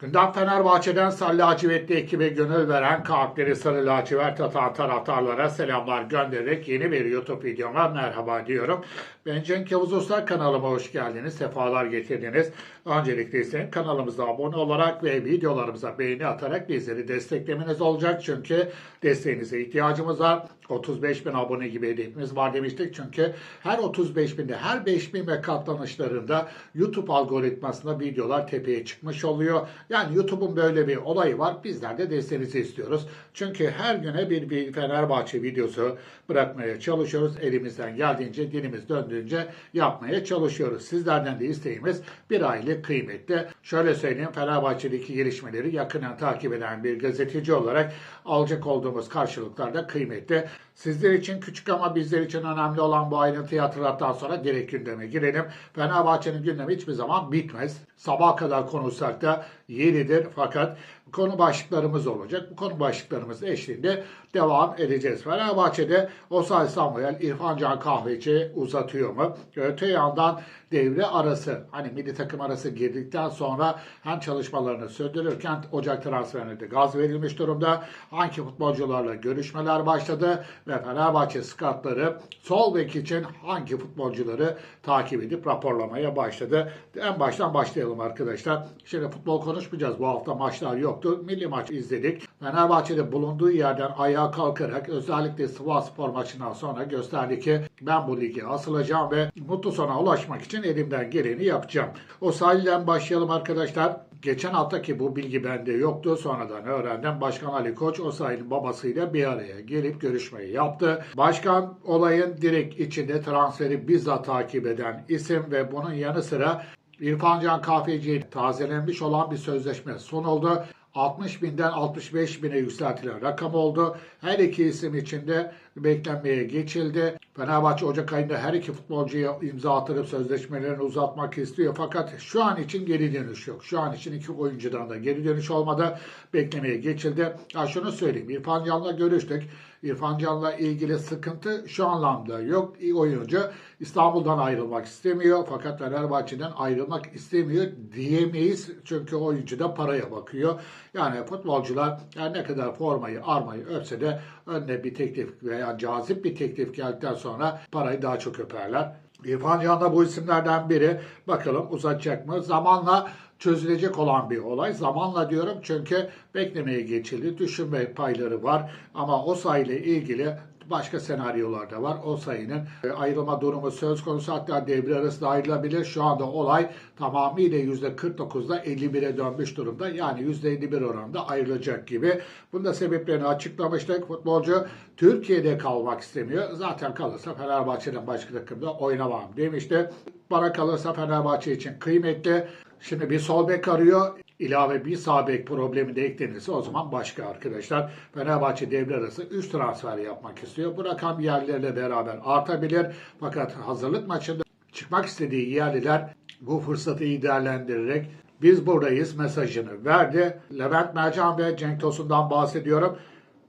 Gündem Fenerbahçe'den Sarı Lacivertli ekibe gönül veren kalpleri Sarı Lacivert atan taraftarlara selamlar göndererek yeni bir YouTube videoma merhaba diyorum. Ben Cenk Yavuz Usta kanalıma hoş geldiniz, sefalar getirdiniz. Öncelikle ise kanalımıza abone olarak ve videolarımıza beğeni atarak bizleri desteklemeniz olacak. Çünkü desteğinize ihtiyacımız var. 35 bin abone gibi hedefimiz var demiştik. Çünkü her 35 binde, her 5 bin ve katlanışlarında YouTube algoritmasında videolar tepeye çıkmış oluyor. Yani YouTube'un böyle bir olayı var. Bizler de desteğinizi istiyoruz. Çünkü her güne bir, bir Fenerbahçe videosu bırakmaya çalışıyoruz. Elimizden geldiğince, dilimiz döndüğünce yapmaya çalışıyoruz. Sizlerden de isteğimiz bir aylık kıymetli. Şöyle söyleyeyim Fenerbahçe'deki gelişmeleri yakından takip eden bir gazeteci olarak alacak olduğumuz karşılıklarda kıymetli. Sizler için küçük ama bizler için önemli olan bu ayrıntıyı hatırlattıktan sonra direkt gündeme girelim. Fenerbahçe'nin gündemi hiçbir zaman bitmez. Sabaha kadar konuşsak da yeridir fakat konu başlıklarımız olacak. Bu konu başlıklarımız eşliğinde devam edeceğiz. Fenerbahçe'de Osay Samuel, İrfan Can Kahveci uzatıyor mu? Öte yandan devre arası, hani milli takım arası girdikten sonra hem çalışmalarını sürdürürken Ocak transferine de gaz verilmiş durumda. Hangi futbolcularla görüşmeler başladı ve Fenerbahçe skatları sol bek için hangi futbolcuları takip edip raporlamaya başladı. En baştan başlayalım arkadaşlar. Şimdi futbol konuşmayacağız. Bu hafta maçlar yoktu. Milli maç izledik. Fenerbahçe'de bulunduğu yerden ayağa kalkarak özellikle Sivas Spor maçından sonra gösterdi ki ben bu lige asılacağım ve mutlu sona ulaşmak için elimden geleni yapacağım. O sahilden başlayalım arkadaşlar. Geçen haftaki bu bilgi bende yoktu. Sonradan öğrendim. Başkan Ali Koç o sahilin babasıyla bir araya gelip görüşmeyi yaptı. Başkan olayın direkt içinde transferi bizzat takip eden isim ve bunun yanı sıra İrfan Can Kahveci tazelenmiş olan bir sözleşme son oldu. 60 binden 65 bine yükseltilen rakam oldu. Her iki isim için de beklenmeye geçildi. Fenerbahçe Ocak ayında her iki futbolcuya imza attırıp sözleşmelerini uzatmak istiyor. Fakat şu an için geri dönüş yok. Şu an için iki oyuncudan da geri dönüş olmadı. Beklemeye geçildi. Ya şunu söyleyeyim. İrfan Can'la görüştük. İrfan Can'la ilgili sıkıntı şu anlamda yok. Oyuncu İstanbul'dan ayrılmak istemiyor. Fakat Fenerbahçe'den ayrılmak istemiyor diyemeyiz. Çünkü oyuncu da paraya bakıyor. Yani futbolcular her ne kadar formayı, armayı öpse de önüne bir teklif veya cazip bir teklif geldikten sonra parayı daha çok öperler. İrfan Can da bu isimlerden biri. Bakalım uzatacak mı? Zamanla çözülecek olan bir olay. Zamanla diyorum çünkü beklemeye geçildi. Düşünme payları var. Ama o sayıyla ilgili başka senaryolar da var. O sayının e, ayrılma durumu söz konusu hatta devre arası da ayrılabilir. Şu anda olay tamamıyla %49'da 51'e dönmüş durumda. Yani %51 oranında ayrılacak gibi. Bunun da sebeplerini açıklamıştık. Futbolcu Türkiye'de kalmak istemiyor. Zaten kalırsa Fenerbahçe'den başka takımda oynamam demişti. Bana kalırsa Fenerbahçe için kıymetli. Şimdi bir sol bek arıyor. İlave bir sağ problemi de eklenirse o zaman başka arkadaşlar. Fenerbahçe devre arası 3 transfer yapmak istiyor. Bu rakam yerlerle beraber artabilir. Fakat hazırlık maçında çıkmak istediği yerliler bu fırsatı iyi değerlendirerek biz buradayız mesajını verdi. Levent Mercan ve Cenk Tosun'dan bahsediyorum.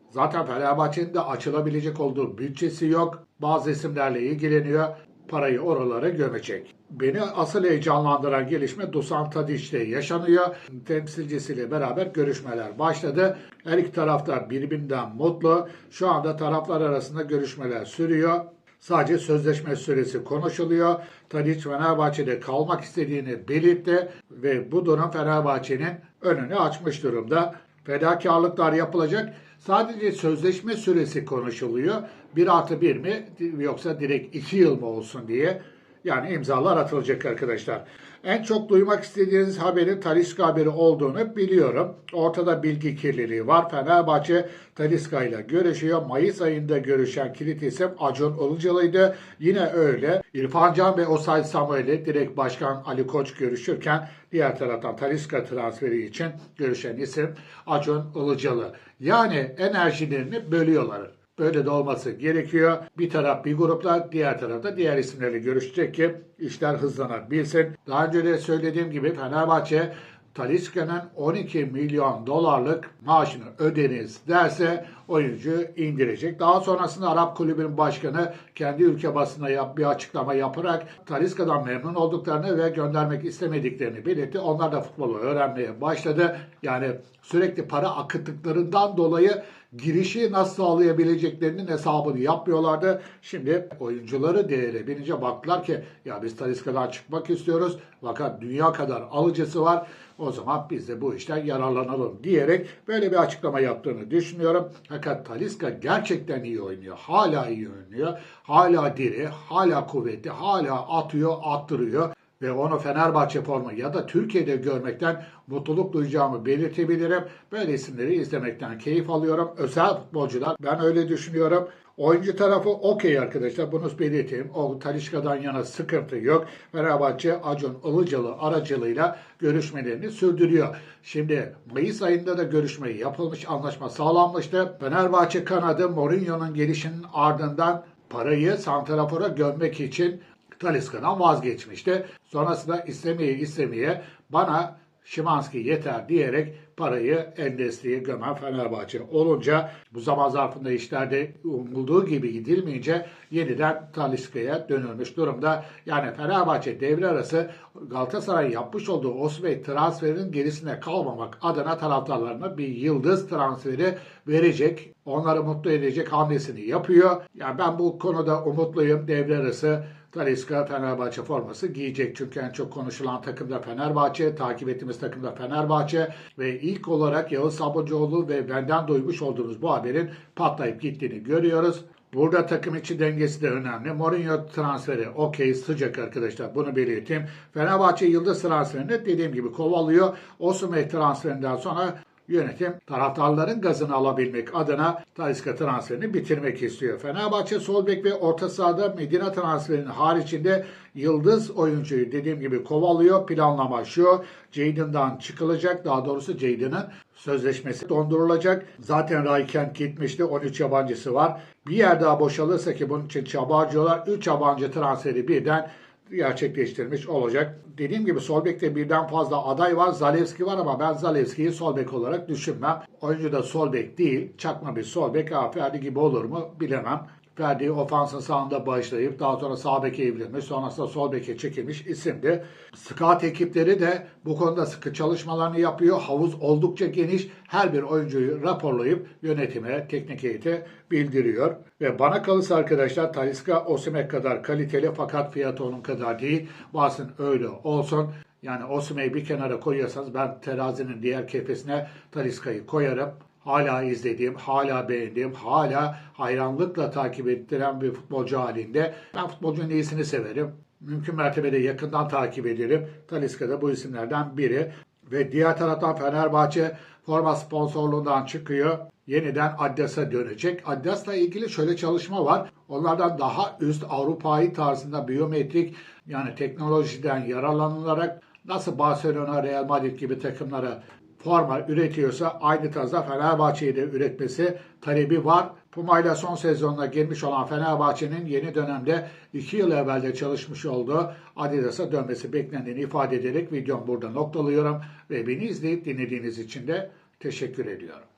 Zaten Fenerbahçe'nin de açılabilecek olduğu bütçesi yok. Bazı isimlerle ilgileniyor. Parayı oralara gömecek. Beni asıl heyecanlandıran gelişme Dusan Tadic'te yaşanıyor. Temsilcisiyle beraber görüşmeler başladı. Her iki taraftar birbirinden mutlu. Şu anda taraflar arasında görüşmeler sürüyor. Sadece sözleşme süresi konuşuluyor. Tadic Fenerbahçe'de kalmak istediğini belirtti ve bu durum Fenerbahçe'nin önünü açmış durumda. Fedakarlıklar yapılacak. Sadece sözleşme süresi konuşuluyor. 1 artı 1 mi yoksa direkt 2 yıl mı olsun diye. Yani imzalar atılacak arkadaşlar. En çok duymak istediğiniz haberin Taliska haberi olduğunu biliyorum. Ortada bilgi kirliliği var. Fenerbahçe Taliska ile görüşüyor. Mayıs ayında görüşen kilit isim Acun Ilıcalı'ydı. Yine öyle. İrfan Can ve Osay Samuel'i direkt Başkan Ali Koç görüşürken diğer taraftan Taliska transferi için görüşen isim Acun Ilıcalı. Yani enerjilerini bölüyorlar. Böyle de olması gerekiyor. Bir taraf bir grupla, diğer tarafta diğer isimlerle görüşecek ki işler hızlanabilsin. Daha önce de söylediğim gibi Fenerbahçe Taliska'nın 12 milyon dolarlık maaşını ödeniz derse oyuncu indirecek. Daha sonrasında Arap Kulübü'nün başkanı kendi ülke basına yap, bir açıklama yaparak Taliska'dan memnun olduklarını ve göndermek istemediklerini belirtti. Onlar da futbolu öğrenmeye başladı. Yani sürekli para akıttıklarından dolayı girişi nasıl sağlayabileceklerinin hesabını yapmıyorlardı. Şimdi oyuncuları değere binince baktılar ki ya biz Taliska'dan çıkmak istiyoruz fakat dünya kadar alıcısı var. O zaman biz de bu işten yararlanalım diyerek böyle bir açıklama yaptığını düşünüyorum. Fakat Taliska gerçekten iyi oynuyor. Hala iyi oynuyor. Hala diri, hala kuvvetli, hala atıyor, attırıyor ve onu Fenerbahçe formu ya da Türkiye'de görmekten mutluluk duyacağımı belirtebilirim. Böyle isimleri izlemekten keyif alıyorum. Özel futbolcular ben öyle düşünüyorum. Oyuncu tarafı okey arkadaşlar bunu belirteyim. O Talişka'dan yana sıkıntı yok. Fenerbahçe Acun Ilıcalı aracılığıyla görüşmelerini sürdürüyor. Şimdi Mayıs ayında da görüşme yapılmış, anlaşma sağlanmıştı. Fenerbahçe kanadı Mourinho'nun gelişinin ardından parayı Santrafor'a gömmek için Taliska'dan vazgeçmişti. Sonrasında istemeye istemeye bana Şimanski yeter diyerek parayı Endesli'ye gömen Fenerbahçe olunca bu zaman zarfında işlerde umulduğu gibi gidilmeyince yeniden Taliska'ya dönülmüş durumda. Yani Fenerbahçe devre arası Galatasaray yapmış olduğu Osbey transferinin gerisine kalmamak adına taraftarlarına bir yıldız transferi verecek. Onları mutlu edecek hamlesini yapıyor. Yani ben bu konuda umutluyum. Devre arası Taliska Fenerbahçe forması giyecek. Çünkü en çok konuşulan takım da Fenerbahçe, takip ettiğimiz takım da Fenerbahçe ve ilk olarak Yağız Sabuncuoğlu ve benden duymuş olduğunuz bu haberin patlayıp gittiğini görüyoruz. Burada takım içi dengesi de önemli. Mourinho transferi okey sıcak arkadaşlar bunu belirteyim. Fenerbahçe yıldız transferini dediğim gibi kovalıyor. Osimhen transferinden sonra Yönetim taraftarların gazını alabilmek adına Talisca transferini bitirmek istiyor. Fenerbahçe sol bek ve orta sahada Medina transferinin haricinde yıldız oyuncuyu dediğim gibi kovalıyor. Planlama şu. Jadon'dan çıkılacak. Daha doğrusu Jadon'ın sözleşmesi dondurulacak. Zaten Raykent gitmişti. 13 yabancısı var. Bir yer daha boşalırsa ki bunun için çaba harcıyorlar. 3 yabancı transferi birden gerçekleştirmiş olacak. Dediğim gibi sol bekte birden fazla aday var. Zalewski var ama ben Zalewski'yi sol bek olarak düşünmem. Oyuncu da sol bek değil. Çakma bir sol bek. Gibi olur mu bilemem. Ferdi ofansın sağında başlayıp daha sonra sağ beke evrilmiş. Sonrasında sol beke çekilmiş isimdi. Scout ekipleri de bu konuda sıkı çalışmalarını yapıyor. Havuz oldukça geniş. Her bir oyuncuyu raporlayıp yönetime, teknik heyete bildiriyor. Ve bana kalırsa arkadaşlar Taliska Osimek kadar kaliteli fakat fiyatı onun kadar değil. Basın öyle olsun. Yani Osimhen'i bir kenara koyuyorsanız ben terazinin diğer kefesine Taliska'yı koyarım hala izlediğim, hala beğendiğim, hala hayranlıkla takip ettiren bir futbolcu halinde. Ben futbolcunun iyisini severim. Mümkün mertebede yakından takip ederim. Taliska da bu isimlerden biri. Ve diğer taraftan Fenerbahçe forma sponsorluğundan çıkıyor. Yeniden Adidas'a dönecek. Adidas'la ilgili şöyle çalışma var. Onlardan daha üst Avrupa'yı tarzında biyometrik yani teknolojiden yararlanılarak nasıl Barcelona, Real Madrid gibi takımlara forma üretiyorsa aynı tarzda Fenerbahçe'yi de üretmesi talebi var. Puma ile son sezonuna girmiş olan Fenerbahçe'nin yeni dönemde 2 yıl evvelde çalışmış olduğu Adidas'a dönmesi beklendiğini ifade ederek videomu burada noktalıyorum ve beni izleyip dinlediğiniz için de teşekkür ediyorum.